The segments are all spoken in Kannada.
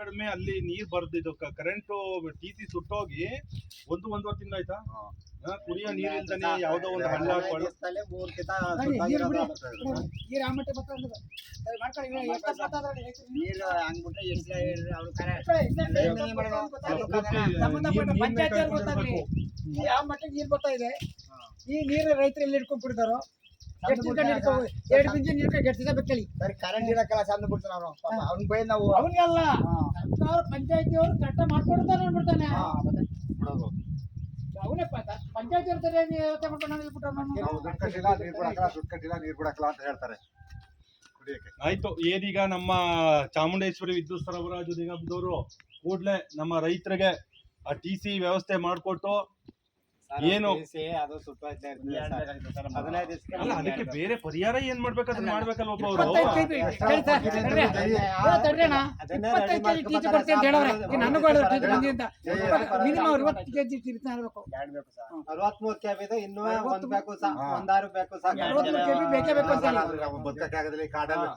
ಕಡಿಮೆ ಅಲ್ಲಿ ನೀರ್ ಬರ್ದಿದ್ದು ಕರೆಂಟ್ ಟಿ ಸಿ ಸುಟ್ಟೋಗಿ ಒಂದು ಒಂದೂವರೆ ತಿಂಗಳಾಯ್ತಾ ಕುಡಿಯೋ ನೀರ್ ಇಲ್ದಾನೆ ಯಾವ್ದೋ ಒಂದು ಹಳ್ಳ ಯಾವ ಮಟ್ಟಿಗೆ ನೀರು ಬರ್ತಾ ಇದೆ? ಈ ನೀರು ರೈತರು ಎಲ್ಲಿ ಇಟ್ಕೊಂಡ್ ಬಿಡ್ತಾರೋ ಎಷ್ಟು ಎರಡು ನೀರು ಬೇಕಳಿ ಸರಿ ಕರೆಂಟ್ ಇರಕ್ಕಲ್ಲ ಸಣ್ಣ ಬಿಡ್ತಾನ ಅವ್ನು. ಪಾಪ ಅವ್ನ್ ಬೈ ನಾವು. ಅವನಿಗಲ್ಲ. ಸರ್ಕಾರ ಪಂಚಾಯತಿ ಅವರು ಅವನೇ ಪಂಚಾಯತಿ ಇರ್ತಾರೆ ನೀರ್ ಬಿಡಕ್ಕಲ್ಲ ದುಡ್ಡು ಕಟ್ಟಿಲ್ಲ ನೀರ್ ಬಿಡಕ್ಕಲ್ಲ ಅಂತ ಹೇಳ್ತಾರೆ. ಆಯ್ತು ಏನೀಗ ನಮ್ಮ ಚಾಮುಂಡೇಶ್ವರಿ ವಿದ್ಯುತ್ ಸರಬರಾಜು ನಿಗಮದವರು ಕೂಡ್ಲೆ ನಮ್ಮ ರೈತರಿಗೆ ಆ ಟಿ ಸಿ ವ್ಯವಸ್ಥೆ ಮಾಡಿಕೊಟ್ಟು ಏನು? ಅದಕ್ಕೆ ಬೇರೆ ಪರಿಹಾರ ಏನ್ ಮಾಡ್ಬೇಕಲ್ಲ ಒಬ್ಬ ಅಣ್ಣ. ಅದನ್ನೇ ಬೇಕು ಸರ್ ಅರವತ್ಮೂರು ಇನ್ನೂ ಒಂದ್ ಬೇಕು. ಒಂದಾರು ಬೇಕು ಸಾಕು ಬೇಕೇ ಬೇಕು ಅಂತ ಹೇಳಿ. ನಾವು ಬದುಕಕ್ಕೆ ಕಾಡಲ್ಲಿ.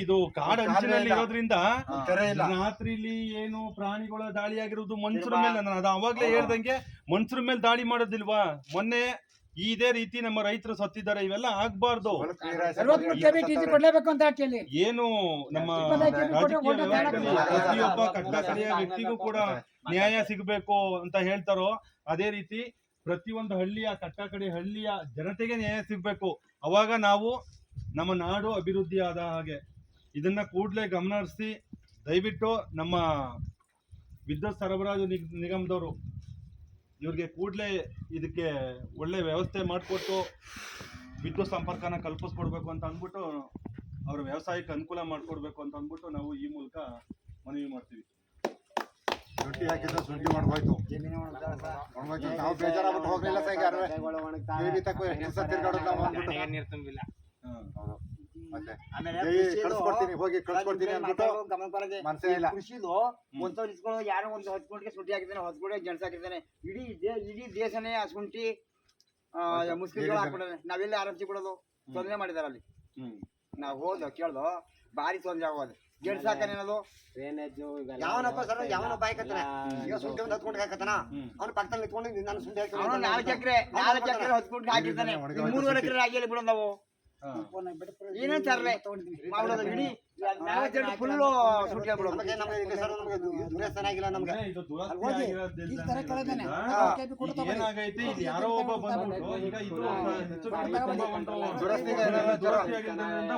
ಇದು. ಕಾಡು ಅಂಚಿನಲ್ಲಿ ಇರೋದ್ರಿಂದ ಕೆರೆ ಇಲ್ಲ. ರಾತ್ರಿಲಿ ಏನು ಪ್ರಾಣಿಗಳ ದಾಳಿ ಆಗಿರೋದು ಮನುಷ್ಯರ ಮೇಲೆ. ನಾನು ಅದು ಅವಾಗ್ಲೇ ಹೇಳ್ದಂಗೆ ಮನುಷ್ಯರ ಮೇಲೆ ದಾಳಿ ಮಾಡೋದಿಲ್ವಾ? ಮೊನ್ನೆ ಇದೇ ರೀತಿ ನಮ್ಮ ರೈತರು ಸತ್ತಿದ್ದಾರೆ. ಇವೆಲ್ಲ ಆಗ್ಬಾರ್ದು. ಏನು ನಮ್ಮ ಪ್ರತಿಯೊಬ್ಬ ರಾಜಕೀಯ ಪ್ರತಿಯೊಬ್ಬ ಕಟ್ಟಕಡೆಯ ವ್ಯಕ್ತಿಗೂ ಕೂಡ ನ್ಯಾಯ ಸಿಗಬೇಕು ಅಂತ ಹೇಳ್ತಾರೋ ಅದೇ ರೀತಿ ಪ್ರತಿಯೊಂದು ಹಳ್ಳಿಯ ಕಟ್ಟಕಡೆ ಹಳ್ಳಿಯ ಜನತೆಗೆ ನ್ಯಾಯ ಸಿಗಬೇಕು. ಅವಾಗ ನಾವು ನಮ್ಮ ನಾಡು ಅಭಿವೃದ್ಧಿ ಆದ ಹಾಗೆ ಇದನ್ನ ಕೂಡಲೇ ಗಮನ ಹರಿಸಿ ದಯವಿಟ್ಟು ನಮ್ಮ ವಿದ್ಯುತ್ ಸರಬರಾಜು ನಿಗ್, ನಿಗಮದವರು ಇವ್ರಿಗೆ ಕೂಡಲೇ ಇದಕ್ಕೆ ಒಳ್ಳೆ ವ್ಯವಸ್ಥೆ ಮಾಡಿಕೊಟ್ಟು ವಿದ್ಯುತ್ ಸಂಪರ್ಕನ ಕಲ್ಪಿಸ್ಕೊಡ್ಬೇಕು ಅಂತ ಅಂದ್ಬಿಟ್ಟು ಅವ್ರ ವ್ಯವಸಾಯಕ್ಕೆ ಅನುಕೂಲ ಮಾಡಿಕೊಡ್ಬೇಕು ಅಂತ ಅಂದ್ಬಿಟ್ಟು ನಾವು ಈ ಮೂಲಕ ಮನವಿ ಮಾಡ್ತೀವಿ. ಶುಂಠಿ ಹಾಕಿದ್ದು ಶುಂಠಿ ಮಾಡ್ಬೋಯ್ತು ಒಣಗೋಯ್ತು ನಾವು ಬೇಜಾರಾಗ್ಬಿಟ್ಟು ಹೋಗ್ಲಿಲ್ಲ ಸರ್ ಈಗ ಅರ್ವೆ. ದೇವಿ ತಕ್ಕ ಎಷ್ಟು ದಿವಸ ತಿರ್ಗಾಡೋದು ನಾವು ಅಂದ್ಬಿಟ್ಟು. ಮತ್ತೆ ಆಮೇಲೆ ಜೈ ಕೃಷಿದು- ಕಳ್ಸ್ಕೊಡ್ತೀನಿ ಹೋಗಿ ಕಳ್ಸ್ಕೊಡ್ತೀನಿ ಅಂದ್ಬಿಟ್ಟು ಗಮನ ಬರದೆ ಇಲ್ಲ. ಕೃಷಿದು ಒಂದ್ಸಲ ಇಸ್ಕೊಳ್ಳೋ ಯಾರೋ ಒಂದು ಹೊತ್ಕೊಂಡಿಗೆ ಶುಂಠಿ ಹಾಕಿದ್ದಾನೆ ಹೊತ್ಕೊಂಡೆ ಗೆಣಸು ಹಾಕಿದ್ದಾನೆ. ಇಡೀ ದೇ- ಇಡೀ ದೇಶನೇ ಆ ಶುಂಠಿ ಮುಸ್ಲಿಮ್ಗಳು ಹಾಕ್ಬಿಡೋದು. ನಾವೆಲ್ಲ ಆರಂಭಿಸಿ ಬಿಡೋದು ತೊಂದರೆ ಮಾಡಿದಾರೆ ಅಲ್ಲಿ. ಹ್ಮ್. ನಾವು ಹೋದ ಕೇಳ್ದು ಭಾರಿ ತೊಂದರೆ ಆಗೋದು. ಗೆಣಸು ಹಾಕನೇನದು ಯಾವನಪ್ಪ ಸರ್ ಯಾವನೊಬ್ಬ ಹಾಕತ್ತಾನೆ ಈಗ ಶುಂಠಿ ಒಂದು ಹತ್ಕೊಂಡು ಹಾಕತ್ತಾನ? ಹ್ಮ್. ಅವ್ನು ಪಕ್ಕದಲ್ಲಿ ನಿಂತ್ಕೊಂಡು ನಾನು ಶುಂಠಿ ಹಾಕಿ ಅವನು ನಾಲ್ಕು ಎಕರೆ ನಾಲ್ಕು ಎಕರೆ ಹೊತ್ಕೊಂಡು ಹಾಕಿರ್ತಾನೆ ಮೂರುವರೆ ಎಕರೆ ಆಗಿಲ್ಲ ಬಿಡೋದು ನಾವು. ತಗೊಂಡಿದ್ದೀನಿ. ಮಾಡೋದು ಇಡೀ ಫುಲ್ಲು ಇದು. ಏನಾಗೈತೆ? ಇಲ್ಲಿ ಯಾರೋ ಒಬ್ಬ ಬಂದ್ಬಿಟ್ಟು ಈಗ ಇದು ಹೆಚ್ಚು ತುಂಬಾ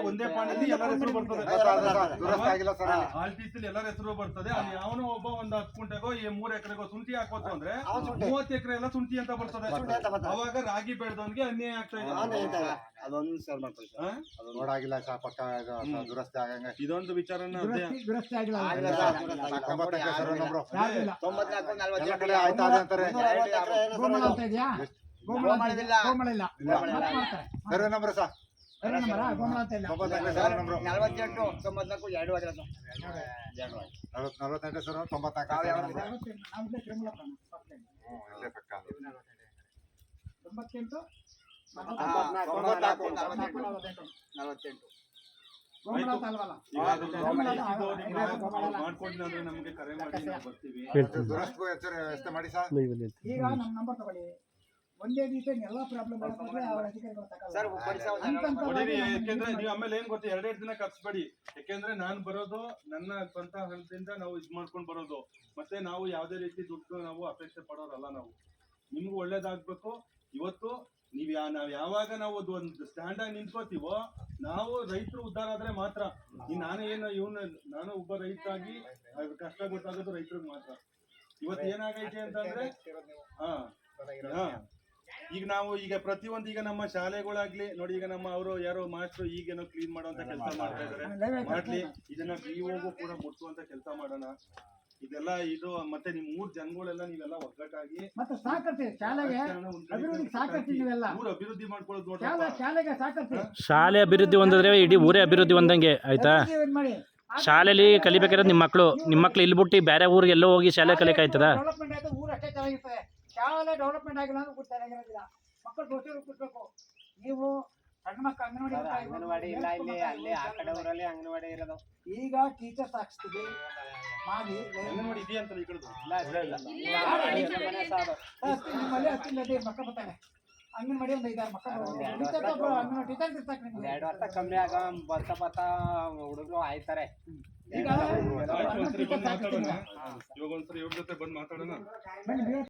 ಒಂದು ಪಾಣಿಯಲ್ಲಿ ಎಲ್ಲರ ಹೆಸರು ಬರ್ತದೆ. ದುರಸ್ತಿ ಆಗಿಲ್ಲ ಸರ್ ಅಲ್ಲಿ. ಆಲ್ ಎಲ್ಲರ ಹೆಸರು ಬರ್ತದೆ. ಅಲ್ಲಿ ಅವನು ಒಬ್ಬ ಒಂದ್ ಹತ್ತು ಕುಂಟೆಗೋ ಈ ಮೂರ್ ಎಕರೆಗೋ ಶುಂಠಿ ಹಾಕೋತು ಅಂದ್ರೆ. ಮೂವತ್ತು ಎಕರೆ ಎಲ್ಲ ಶುಂಠಿ ಅಂತ ಬರ್ತದೆ. ಅವಾಗ ರಾಗಿ ಬೆಳೆದವನ್ಗೆ ಅನ್ಯಾಯ ಆಗ್ತಾ ಇದೆ. ಅದೊಂದು ಸರ್ ಮಾಡ್ತಾರೆ ಅದು ನೋಡಾಗಿಲ್ಲ ಸರ್ ಪಕ್ಕ ದುರಸ್ತಿ ಆಗಂಗೆ. ಇದೊಂದು ವಿಚಾರನ ದುರಸ್ತಿ ಆಗಿಲ್ಲ ಆಯ್ತಾ ಗೋಮಳ ಅಂತ ಇದೆಯಾ? ಗೋಮಳ ಇಲ್ಲ. ಗೋಮಳ. ಸರ್ವೆ ನಂಬರ್ ಸರ್ ಸರಿ ನಂಬರ ಗೋಮಳ ಅಂತ ಇಲ್ಲ. ಸರ್, ನಲವತ್ತೆಂಟು ತೊಂಬತ್ನಾಲ್ಕು ಎರಡು ನಲವತ್ತೆಂಟು ಸರ್ ತೊಂಬತ್ತೆಂಟು? ನಲವತ್ತೆಂಟು. ವ್ಯವಸ್ಥೆ ಮಾಡಿ ಸರ್. ಈಗ ನಮ್ಮ ನಂಬರ್ ತಗೊಳ್ಳಿ. ಒಂದೇ ದಿವಸ ಎಲ್ಲ ಪ್ರಾಬ್ಲಮ್ ಸರ್ ಯಾಕೆಂದ್ರೆ ನೀವು ಆಮೇಲೆ ಏನ್ ಗೊತ್ತಾ ಎರಡೆರಡು ದಿನ ಕರ್ಸ್ಬೇಡಿ. ಯಾಕೆಂದ್ರೆ ನಾನ್ ಬರೋದು ನನ್ನ ಸ್ವಂತ ಹಣದಿಂದ ನಾವು ಇದು ಮಾಡ್ಕೊಂಡು ಬರೋದು. ಮತ್ತೆ ನಾವು ಯಾವ್ದೇ ರೀತಿ ದುಡ್ಡು ನಾವು ಅಪೇಕ್ಷೆ ಪಡೋರಲ್ಲ ನಾವು. ನಿಮ್ಗೂ ಒಳ್ಳೇದಾಗ್ಬೇಕು. ಇವತ್ತು ನೀವ್ ಯಾ ನಾವ್ ಯಾವಾಗ ನಾವು ಅದು ಒಂದು ಸ್ಟ್ಯಾಂಡ್ ಆಗಿ ನಿಂತ್ಕೋತೀವೋ ನಾವು ರೈತರು ಉದ್ಧಾರ ಆದ್ರೆ ಮಾತ್ರ. ಈ ನಾನು ಏನು ಇವನು ನಾನು ಒಬ್ಬ ರೈತರಾಗಿ ಅದ್ ಕಷ್ಟ ಗೊತ್ತಾಗೋದು ರೈತರಿಗೆ ಮಾತ್ರ. ಇವತ್ತು ಏನಾಗೈತೆ ಅಂತಂದ್ರೆ ಹಾ ಹಾ. ಈಗ ನಾವು ಈಗ ಪ್ರತಿಯೊಂದು ಈಗ ನಮ್ಮ ಶಾಲೆಗಳಾಗ್ಲಿ ನೋಡಿ ಈಗ ನಮ್ಮ ಅವರು ಯಾರೋ ಮಾಸ್ಟ್ರು ಈಗೇನೋ ಕ್ಲೀನ್ ಮಾಡುವಂತ ಕೆಲಸ ಮಾಡ್ತಾ ಇದಾರೆ. ಮಾಡ್ಲಿ ಇದನ್ನ ಬಿಒಗೂ ಕೂಡ ಮುಟ್ಟುವಂತ ಕೆಲಸ ಮಾಡೋಣ. ಇದೆಲ್ಲ ಇದು ಮತ್ತೆ ನಿಮ್ ಮೂರ್ ಜನಗಳೆಲ್ಲ ನೀವೆಲ್ಲ ಒಗ್ಗಟ್ಟಾಗಿ ಮತ್ತೆ ಸಾಕರ್ತೀವಿ ಶಾಲೆಗೆ. ಅಭಿವೃದ್ಧಿ ಸಾಕರ್ತೀವಿ ನೀವೆಲ್ಲ. ಊರು ಅಭಿವೃದ್ಧಿ ಮಾಡ್ಕೊಳ್ಳೋದು ಶಾಲೆ ಶಾಲೆಗೆ ಸಾಕರ್ತೀವಿ ಶಾಲೆ ಅಭಿವೃದ್ಧಿ ಹೊಂದಿದ್ರೆ ಇಡೀ ಊರೇ ಅಭಿವೃದ್ಧಿ ಹೊಂದಂಗೆ ಆಯ್ತಾ? ಅಭಿವೃದ್ಧಿ ಇದ್ ಮಾಡಿ. ಶಾಲೆಲಿ ಕಲಿಬೇಕಾದ್ರೆ ನಿಮ್ಮ ಮಕ್ಕಳು ನಿಮ್ಮ ಮಕ್ಳು ಇಲ್ಲಿ ಬಿಟ್ಟು ಬೇರೆ ಊರಿಗೆ ಎಲ್ಲೋ ಹೋಗಿ ಶಾಲೆ ಕಲಿಕಾಯ್ತದ? ಡೆವಲಪ್ಮೆಂಟ್ ಆಯ್ತು ಊರು ಅಷ್ಟೇ ಚೆನ್ನಾಗಿರ್ತದೆ. ಶಾಲೆ ಡೆವಲಪ್ಮೆಂಟ್ ಆಗಿಲ್ಲ ಅಂದ್ರೆ ಊರು ಚೆನ್ನಾಗಿರೋದಿಲ್ಲ. ಮಕ್ಕಳು ದೋಷ ನೀವು ಅಂಗನವಾಡಿ ಅಂಗನವಾಡಿ ಇಲ್ಲ ಇಲ್ಲಿ ಅಲ್ಲಿ ಆ ಕಡೆ ಊರಲ್ಲಿ ಅಂಗನವಾಡಿ ಇರೋದು. ಈಗ ಟೀಚರ್ಸ್ ಹಾಕ್ಸ್ತೀವಿ ಮಾಡಿ ಅಂಗನವಾಡಿ ಇದೆಯಾ ಅಂತ ಈ ಹತ್ತಿ ನಿಮ್ಮಲ್ಲಿ ಹತ್ತಿಲ್ಲದೆ ಮಕ್ಕಳು ಬರ್ತಾರೆ ಅಂಗನವಾಡಿ ಒಂದು ಐದಾರು ಮಕ್ಕಳು ಟೀಚರ್ ಅಂಗನವಾಡಿ ಟೀಚರ್ ಇರ್ತಾರೆ ನಿಮ್ಗೆ. ಎರಡು ವರ್ಷ ಕಮ್ಮಿ ಆಗ ಬರ್ತಾ ಬರ್ತಾ ಹುಡುಗರು ಆಯ್ತಾರೆ. ಈಗ ಆಯ್ತು ಒಂದ್ಸರಿ ಬಂದು ಮಾತಾಡೋಣ. ಇವಾಗ ಒಂದ್ಸರಿ ಇವ್ರ ಜೊತೆ ಬಂದು ಮಾತಾಡೋಣ.